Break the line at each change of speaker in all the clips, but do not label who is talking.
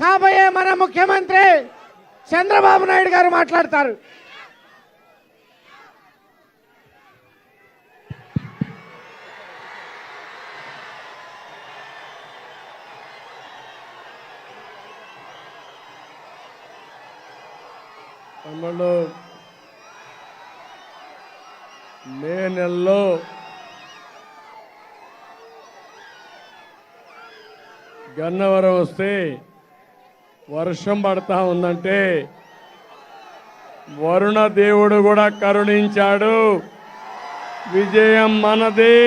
కాబోయే మన ముఖ్యమంత్రి చంద్రబాబు నాయుడు గారు మాట్లాడతారు.
తమ్ముళ్ళు మే నెలలో గన్నవరం వస్తే వర్షం పడతా ఉందంటే వరుణ దేవుడు కూడా కరుణించాడు. విజయం మనది.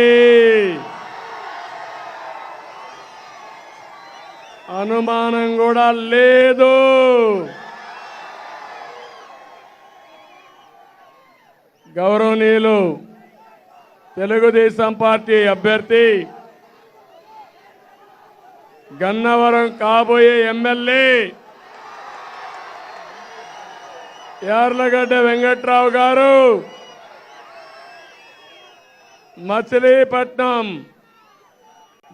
అనుమానం కూడా లేదు. గౌరవనీయులు తెలుగుదేశం పార్టీ అభ్యర్థి గన్నవరం కాబోయే ఎమ్మెల్యే యార్లగడ్డ వెంకట్రావు గారు. మచిలీపట్నం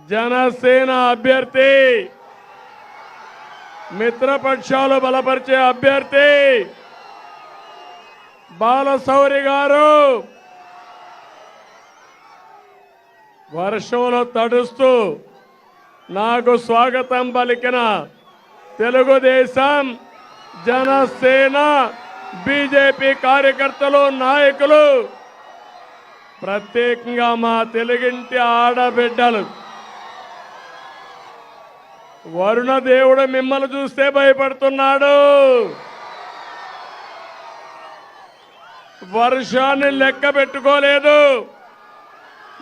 జనసేన అభ్యర్థి. మిత్రపక్షాలు బలపరిచే అభ్యర్థి. బాలశౌరి గారు. వర్షంలో తడుస్తూ నాకు స్వాగతం పలికిన తెలుగుదేశం జనసేన బీజేపీ కార్యకర్తలు నాయకులు ప్రత్యేకంగా మా తెలుగింటి ఆడబిడ్డలు. వరుణ దేవుడు మిమ్మల్ని చూస్తే భయపడుతున్నాడు. వర్షాన్ని లెక్క పెట్టుకోలేదు.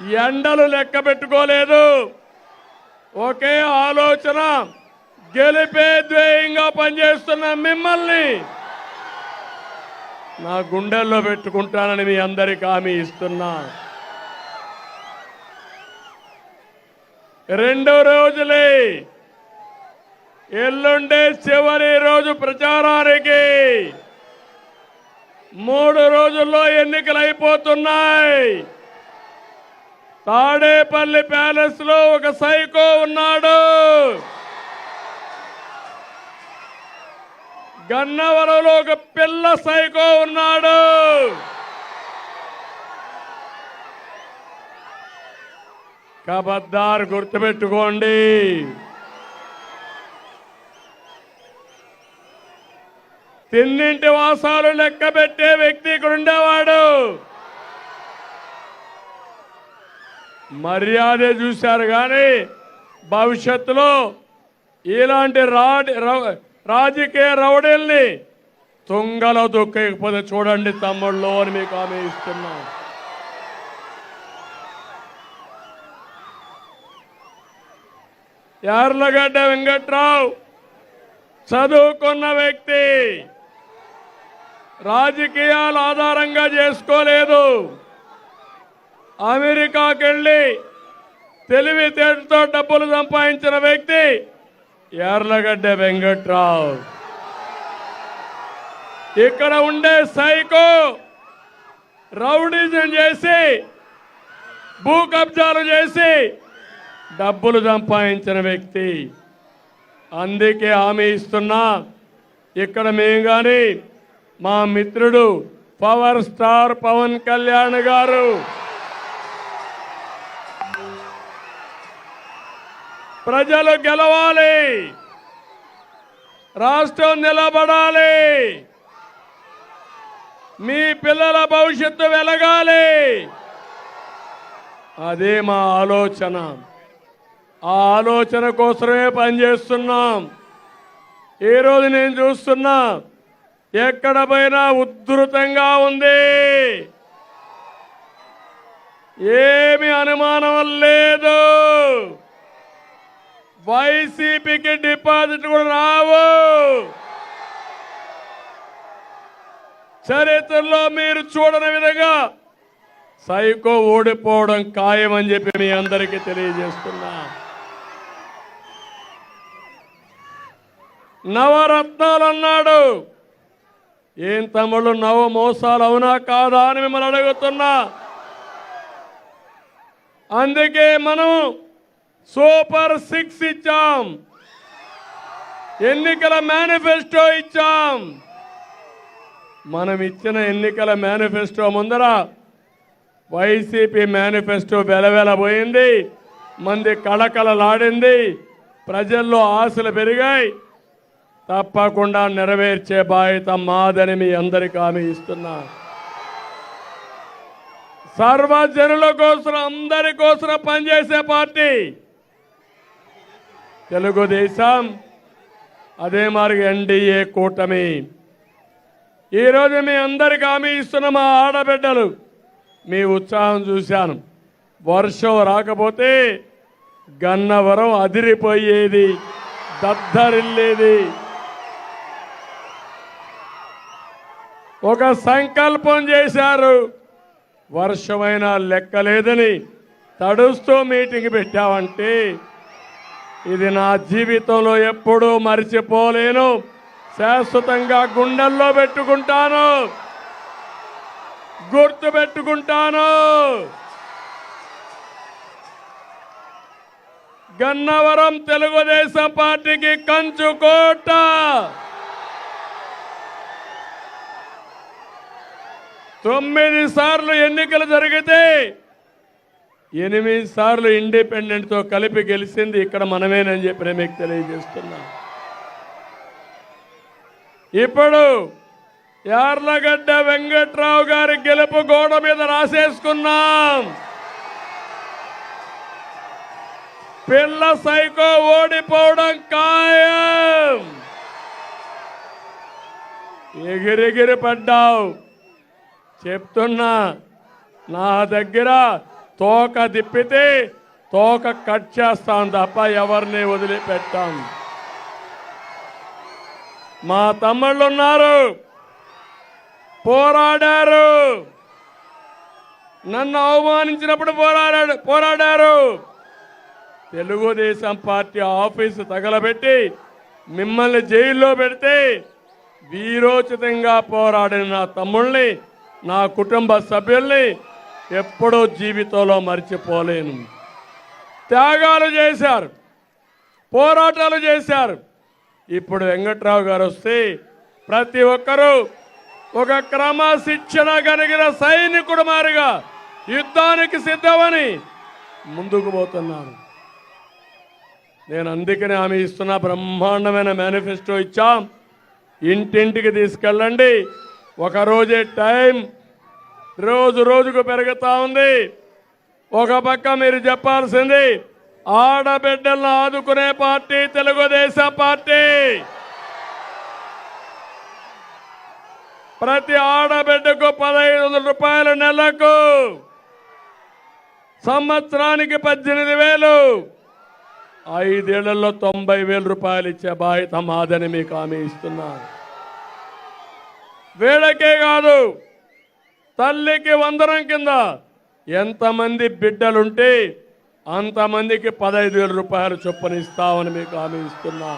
ఎండలు లెక్క పెట్టుకోలేదు. ఒకే ఆలోచన గెలిపే ధ్యేయంగా పనిచేస్తున్న మిమ్మల్ని. నా గుండెల్లో పెట్టుకుంటానని మీ అందరికి హామీ ఇస్తున్నా. రెండు రోజులే. ఎల్లుండే చివరి రోజు ప్రచారానికి. మూడు రోజుల్లో ఎన్నికలు అయిపోతున్నాయి. తాడేపల్లి ప్యాలెస్లో ఒక సైకో ఉన్నాడు. గన్నవరంలో ఒక పిల్ల సైకో ఉన్నాడు. కబద్దార్ గుర్తుపెట్టుకోండి. తిన్నింటి వాసాలు లెక్క పెట్టే వ్యక్తి ఇక్కడ ఉండేవాడు. మర్యాద చూశారు కానీ భవిష్యత్తులో ఇలాంటి రాడి రాజకీయ రౌడీల్ని తుంగలో దొక్కకపోతే చూడండి తమ్ముళ్ళు అని మీకు ఆమె ఇస్తున్నా. యార్లగడ్డ వెంకట్రావు చదువుకున్న వ్యక్తి. రాజకీయాలు ఆధారంగా చేసుకోలేదు. అమెరికాకి వెళ్ళి తెలివితేటతో డబ్బులు సంపాదించిన వ్యక్తి. యార్లగడ్డ వెంకట్రావు. ఇక్కడ ఉండే సైకో రౌడీజం చేసి భూ కబ్జాలు చేసి డబ్బులు సంపాదించిన వ్యక్తి. అందుకే హామీ ఇస్తున్నా. ఇక్కడ మేము కానీ మా మిత్రుడు పవర్ స్టార్ పవన్ కళ్యాణ్ గారు. ప్రజలు గెలవాలి. రాష్ట్రం నిలబడాలి. మీ పిల్లల భవిష్యత్తు వెలగాలి. అదే మా ఆలోచన. ఆ ఆలోచన కోసమే పనిచేస్తున్నాం. ఈరోజు రోజు నేను చూస్తున్నా ఎక్కడ పోయినా ఉద్ధృతంగా ఉంది. ఏమి అనుమానం లేదు. వైసీపీకి డిపాజిట్ కూడా రావు. చరిత్రలో మీరు చూడని విధంగా సైకో ఓడిపోవడం ఖాయమని చెప్పి మీ అందరికీ తెలియజేస్తున్నా. నవరత్నాలు అన్నాడు ఏం తమ్ముళ్ళు నవ మోసాలు అవునా కాదా అని మిమ్మల్ని అడుగుతున్నా. అందుకే మనం సూపర్ సిక్స్ ఇచ్చాం. ఎన్నికల మేనిఫెస్టో ఇచ్చాం. మనం ఇచ్చిన ఎన్నికల మేనిఫెస్టో ముందర వైసీపీ మేనిఫెస్టో వెలవెలబోయింది. మంది కళకళలాడింది. ప్రజల్లో ఆశలు పెరిగాయి. తప్పకుండా నెరవేర్చే బాధ్యత మాదని మీ అందరికీ హామీ ఇస్తున్నా. సర్వజనుల కోసం అందరి కోసం పనిచేసే పార్టీ. తెలుగుదేశం అదే మరి ఎన్డీఏ కూటమి. ఈరోజు మీ అందరికి హామీ ఇస్తున్న మా ఆడబిడ్డలు. మీ ఉత్సాహం చూశాను. వర్షం రాకపోతే గన్నవరం అదిరిపోయేది దద్దరిల్లేది. ఒక సంకల్పం చేశారు. వర్షమైనా లెక్కలేదని తడుస్తూ మీటింగ్ పెట్టావంటే ఇది నా జీవితంలో ఎప్పుడూ మర్చిపోలేను. శాశ్వతంగా గుండెల్లో పెట్టుకుంటాను. గుర్తు పెట్టుకుంటాను. గన్నవరం తెలుగుదేశం పార్టీకి కంచుకోట తొమ్మిది సార్లు ఎన్నికలు జరిగితే ఎనిమిది సార్లు ఇండిపెండెంట్తో కలిపి గెలిచింది ఇక్కడ మనమేనని చెప్పి నేను మీకు తెలియజేస్తున్నాను. ఇప్పుడు యార్లగడ్డ వెంకట్రావు గారి గెలుపు గోడ మీద రాసేసుకున్నాం. పిల్ల సైకో ఓడిపోవడం ఖాయం. ఎగిరిగిరి పడ్డావు. చెప్తున్నా నా దగ్గర తోక తిప్పితే తోక కట్ చేస్తాం తప్ప ఎవరిని వదిలిపెట్టాం. మా తమ్ముళ్ళు ఉన్నారు పోరాడారు. నన్ను అవమానించినప్పుడు పోరాడాడు పోరాడారు. తెలుగుదేశం పార్టీ ఆఫీసు తగలబెట్టి మిమ్మల్ని జైల్లో పెడితే వీరోచితంగా పోరాడిన నా తమ్ముళ్ళని నా కుటుంబ సభ్యుల్ని ఎప్పుడూ జీవితంలో మర్చిపోలేను. త్యాగాలు చేశారు. పోరాటాలు చేశారు. ఇప్పుడు వెంకట్రావు గారు వస్తే ప్రతి ఒక్కరూ ఒక క్రమశిక్షణ కలిగిన సైనికుడు మారిగా యుద్ధానికి సిద్ధమని ముందుకు పోతున్నాను నేను అందుకనే ఆమె ఇస్తున్న బ్రహ్మాండమైన మేనిఫెస్టో ఇచ్చాం. ఇంటింటికి తీసుకెళ్ళండి. ఒకరోజే టైం రోజు రోజుకు పెరుగుతూ ఉంది. ఒక పక్క మీరు చెప్పాల్సింది ఆడబిడ్డలను ఆదుకునే పార్టీ తెలుగుదేశం పార్టీ. ప్రతి ఆడబిడ్డకు పదహైదు వందల రూపాయల నెలకు. సంవత్సరానికి పద్దెనిమిది వేలు. ఐదేళ్ళలో తొంభై వేల రూపాయలు ఇచ్చే బాధ్యత మాదని మీకు హామీ ఇస్తున్నాను. వీళ్ళకే కాదు తల్లికి వందరం కింద ఎంతమంది బిడ్డలుంటే అంతమందికి పదహైదు వేల రూపాయలు చొప్పున ఇస్తామని మీకు హామీ ఇస్తున్నా.